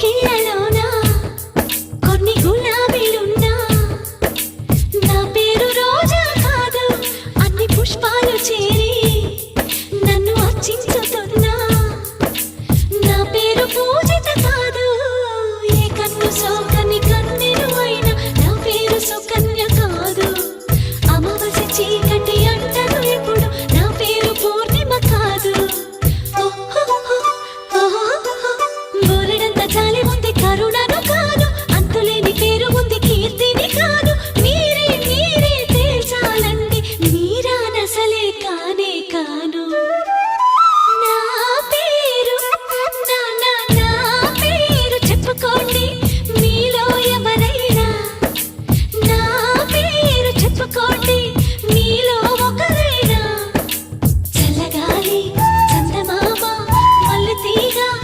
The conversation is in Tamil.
kiss வாசலே தானே